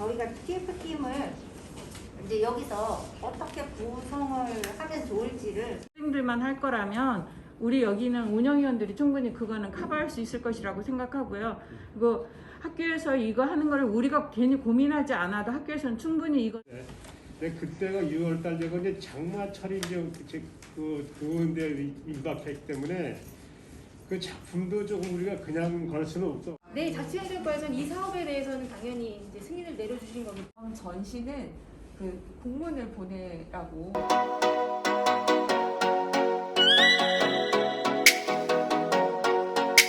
그림을 이제 여기서 어떻게 구성을 하면 좋을지를 학생들만 할 거라면 우리 여기는 운영위원들이 충분히 그거는 커버할 수 있을 것이라고 생각하고요. 그리고 학교에서 이거 하는 거를 우리가 괜히 고민하지 않아도 학교에서는 충분히 이거 근데 그때가 6월 달 되고 이제 장마철이 이제 그- 그 좋은데 임박했기 때문에 그 작품도 조금 우리가 그냥 걸 수는 없어. 네, 자치행정과에서는 이 사업에 대해서는 당연히 이제 승인을 내려 주신 겁니다. 전시는 그 공문을 보내라고